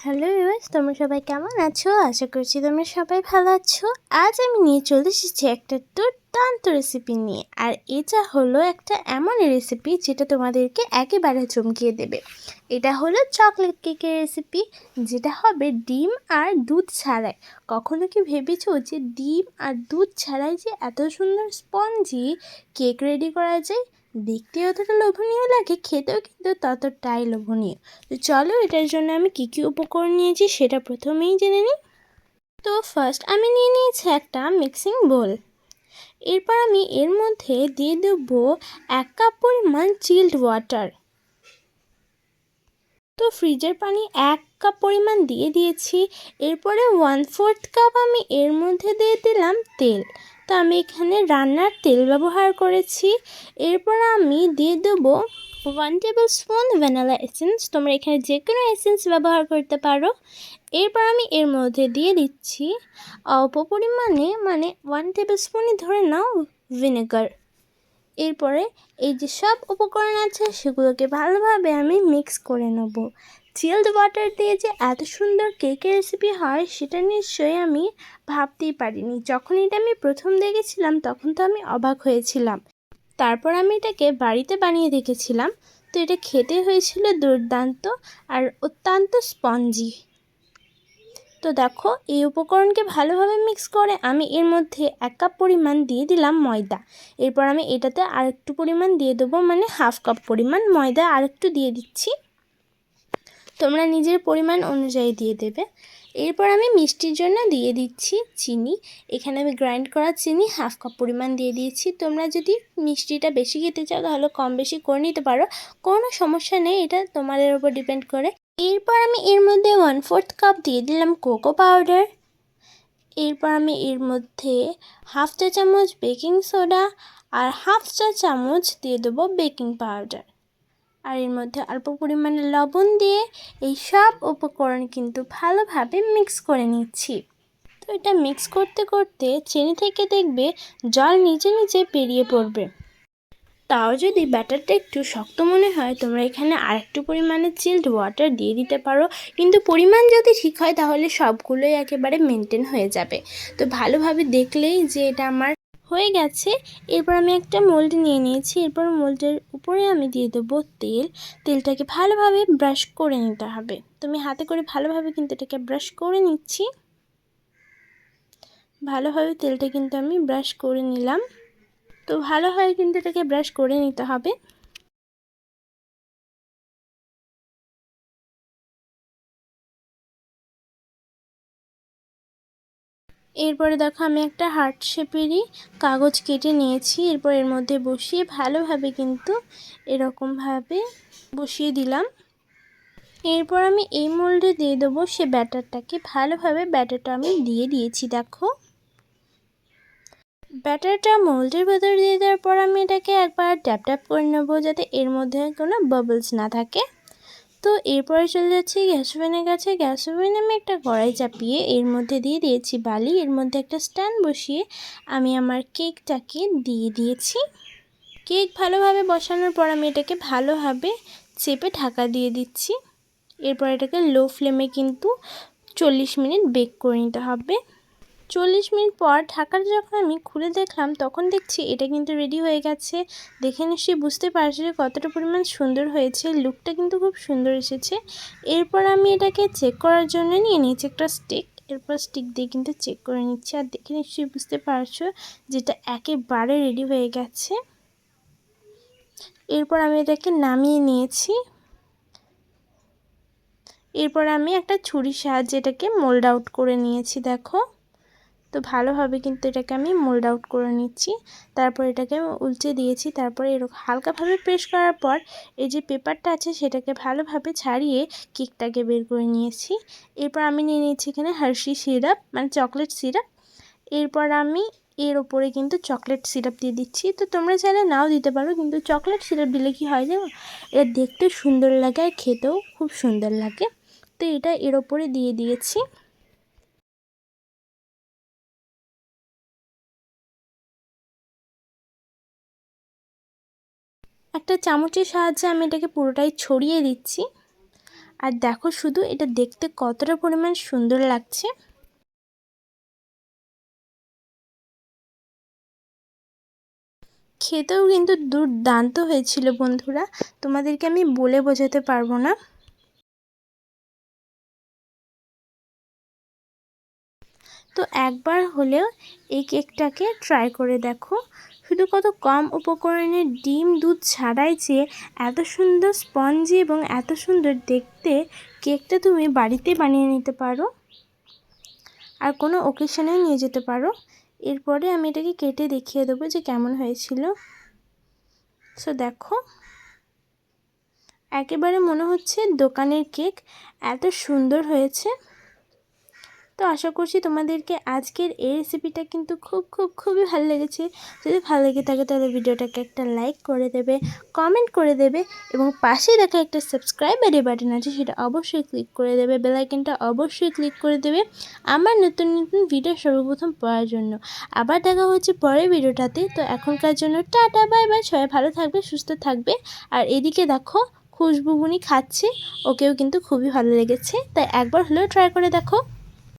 Hello US তোমরা সবাই কেমন আছো? আশা করছি তোমরা সবাই ভালো আছো। আজ আমি নিয়ে চলে এসেছি একটা দুর্দান্ত রেসিপি নিয়ে। আর এটা হলো একটা এমন রেসিপি যেটা তোমাদেরকে একেবারে চমকিয়ে দেবে। এটা হলো চকলেট কেকের রেসিপি যেটা হবে ডিম আর দুধ ছাড়াই। কখনো কি ভেবেছো যে ডিম আর দুধ ছাড়াই যে এত সুন্দর স্পঞ্জি কেক রেডি করা যায়? দেখতে যতটা লোভনীয় লাগে, খেতেও কিন্তু ততটাই লোভনীয়। তো চলো এটার জন্য আমি কী কী উপকরণ নিয়েছি সেটা প্রথমেই জেনে নিই। তো ফার্স্ট আমি নিয়ে নিয়েছি একটা মিক্সিং বোল এরপর আমি এর মধ্যে দিয়ে দেব এক কাপ পরিমাণ চিল্ড ওয়াটার তো ফ্রিজের পানি এক কাপ পরিমাণ দিয়ে দিয়েছি। এরপরে ওয়ান ফোর্থ কাপ আমি এর মধ্যে দিয়ে দিলাম তেল। তো আমি এখানে রান্নার তেল ব্যবহার করেছি। এরপর আমি দিয়ে দেবো one table spoon vanilla essence তোমরা এখানে যে কোনো এসেন্স ব্যবহার করতে পারো। এরপর আমি এর মধ্যে দিয়ে দিচ্ছি অল্প পরিমাণে মানে ওয়ান টেবিল স্পুনই ধরে নাও ভিনেগার এরপরে এই যে সব উপকরণ আছে, সেগুলোকে ভালোভাবে আমি মিক্স করে নেব। চিল্ড ওয়াটার দিয়ে যে এত সুন্দর কেকের রেসিপি হয়, সেটা নিশ্চয়ই আমি ভাবতেই পারিনি। যখন এটা আমি প্রথম দেখেছিলাম, তখন তো আমি অবাক হয়েছিলাম। তারপর আমি এটাকে বাড়িতে বানিয়ে দেখেছিলাম। তো এটা খেতে হয়েছিল দুর্দান্ত আর অত্যন্ত স্পঞ্জি। তো দেখো, এই উপকরণকে ভালোভাবে মিক্স করে আমি এর মধ্যে এক কাপ পরিমাণ দিয়ে দিলাম ময়দা। এরপর আমি এটাতে আরেকটু পরিমাণ দিয়ে দেবো মানে হাফ কাপ পরিমাণ ময়দা আরেকটু দিয়ে দিচ্ছি। তোমরা নিজের পরিমাণ অনুযায়ী দিয়ে দেবে। এরপর আমি মিষ্টির জন্য দিয়ে দিচ্ছি চিনি। এখানে আমি গ্রাইন্ড করা চিনি হাফ কাপ পরিমাণ দিয়ে দিয়েছি। তোমরা যদি মিষ্টিটা বেশি খেতে চাও, তাহলে কম বেশি করে নিতে পারো। কোনো সমস্যা নেই, এটা তোমাদের উপর ডিপেন্ড করে। এরপর আমি এর মধ্যে ওয়ান ফোর্থ কাপ দিয়ে দিলাম কোকো পাউডার এরপর আমি এর মধ্যে হাফ চা চামচ বেকিং সোডা আর হাফ চা চামচ দিয়ে দেবো বেকিং পাউডার আর এর মধ্যে অল্প পরিমাণে লবণ দিয়ে এই সব উপকরণ কিন্তু ভালোভাবে মিক্স করে নিচ্ছি। তো এটা মিক্স করতে করতে চিনি থেকে দেখবে জল নিচে নিচে পেরিয়ে পড়বে। তাও যদি ব্যাটারটা একটু শক্ত মনে হয়, তোমরা এখানে আরেকটু পরিমাণে চিল্ড ওয়াটার দিয়ে দিতে পারো। কিন্তু পরিমাণ যদি ঠিক হয়, তাহলে সবগুলোই একেবারে মেনটেন হয়ে যাবে। তো ভালোভাবে দেখলেই যে এটা আমার হয়ে গেছে। এরপর আমি একটা মোল্ড নিয়ে নিয়েছি। এরপর মোল্ডের উপরে আমি দিয়ে দেবো তেল। তেলটাকে ভালোভাবে ব্রাশ করে নিতে হবে। তো আমি হাতে করে ভালোভাবে কিন্তু এটাকে ব্রাশ করে নিচ্ছি। ভালোভাবে তেলটা কিন্তু আমি ব্রাশ করে নিলাম। তো ভালোভাবে কিন্তু এটাকে ব্রাশ করে নিতে হবে। এরপরে দেখো আমি একটা হার্ট শেপেরই কাগজ কেটে নিয়েছি। এরপর এর মধ্যে বসিয়ে ভালোভাবে কিন্তু এরকমভাবে বসিয়ে দিলাম। এরপর আমি এই মোল্ডে দিয়ে দেবো সে ব্যাটারটাকে। ভালোভাবে ব্যাটারটা আমি দিয়ে দিয়েছি, দেখো। ব্যাটারটা মোল্ডের ভেতর দিয়ে দেওয়ার পর আমি এটাকে একবার ট্যাপ ট্যাপ করে নেব যাতে এর মধ্যে কোনো বাবলস না থাকে। তো এরপরে চলে যাচ্ছি গ্যাস ওভেনের কাছে। গ্যাস ওভেনে আমি একটা কড়াই চাপিয়ে এর মধ্যে দিয়ে দিয়েছি বালি। এর মধ্যে একটা স্ট্যান্ড বসিয়ে আমি আমার কেকটাকে দিয়ে দিয়েছি। কেক ভালোভাবে বসানোর পর আমি এটাকে ভালোভাবে চেপে ঢাকা দিয়ে দিচ্ছি। এরপর এটাকে লো ফ্লেমে কিন্তু চল্লিশ মিনিট বেক করে নিতে হবে। চল্লিশ মিনিট পর ঢাকাটা যখন আমি খুলে দেখলাম, তখন দেখছি এটা কিন্তু রেডি হয়ে গেছে। দেখে নিশ্চয়ই বুঝতে পারছি যে কতটা পরিমাণ সুন্দর হয়েছে। লুকটা কিন্তু খুব সুন্দর এসেছে। এরপর আমি এটাকে চেক করার জন্য নিয়ে নিয়েছি একটা স্টিক এরপর স্টিক দিয়ে কিন্তু চেক করে নিচ্ছি। আর দেখে নিশ্চয়ই বুঝতে পারছ যেটা একেবারে রেডি হয়ে গেছে। এরপর আমি এটাকে নামিয়ে নিয়েছি। এরপর আমি একটা ছুরির সাহায্যে এটাকে মোল্ড আউট করে নিয়েছি, দেখো। তো ভালোভাবে কিন্তু এটাকে আমি মোল্ড আউট করে নিচ্ছি। তারপর এটাকে উলচে দিয়েছি। তারপরে এরকম হালকাভাবে প্রেস করার পর এই যে পেপারটা আছে সেটাকে ভালোভাবে ছাড়িয়ে কেকটাকে বের করে নিয়েছি। এরপর আমি নিয়ে নিয়েছি এখানে হার্শি সিরাপ মানে চকলেট সিরাপ এরপর আমি এর ওপরে কিন্তু চকলেট সিরাপ দিয়ে দিচ্ছি। তো তোমরা চাইলে নাও দিতে পারো, কিন্তু চকলেট সিরাপ দিলে কি হয় জানো? এটা দেখতে সুন্দর লাগে আর খেতেও খুব সুন্দর লাগে। তো এটা এর ওপরে দিয়ে দিয়েছি। একটা চামচের সাহায্যে আমি এটাকে পুরোটাই ছড়িয়ে দিচ্ছি। আর দেখো শুধু এটা দেখতে কতটা পরিমাণ সুন্দর লাগছে। খেতেও কিন্তু দুর্দান্ত হয়েছিল বন্ধুরা, তোমাদেরকে আমি বলে বোঝাতে পারব না। তো একবার হলেও এই কেকটাকে ট্রাই করে দেখো। শুধু কত কম উপকরণে ডিম, দুধ ছাড়াই যে এত সুন্দর স্পঞ্জি এবং এত সুন্দর দেখতে, কেকটা তুমি বাড়িতে বানিয়ে নিতে পারো। আর কোনো ওকেশনেও নিয়ে যেতে পারো। এরপরে আমি এটাকে কেটে দেখিয়ে দেবো যে কেমন হয়েছিল। সো দেখো। একেবারে মনে হচ্ছে দোকানের কেক এত সুন্দর হয়েছে। তো আশা করছি তোমাদেরকে আজকের এই রেসিপিটা কিন্তু খুব খুব, খুবই ভালো লেগেছে। যদি ভালো লেগে থাকে তাহলে ভিডিওটাকে একটা লাইক করে দেবে কমেন্ট করে দেবে এবং পাশে দেখা একটা সাবস্ক্রাইবারের বাটন আছে সেটা অবশ্যই ক্লিক করে দেবে বেলাইকনটা অবশ্যই ক্লিক করে দেবে আমার নতুন নতুন ভিডিও সর্বপ্রথম পাওয়ার জন্য। আবার দেখা হচ্ছে পরের ভিডিওটাতে তো এখনকার জন্য টাটা বাই বাই সবাই ভালো থাকবে, সুস্থ থাকবে। আর এদিকে দেখো খুশবুবুনি খাচ্ছে, ওকেও কিন্তু খুবই ভালো লেগেছে। তাই একবার হলেও ট্রাই করে দেখো।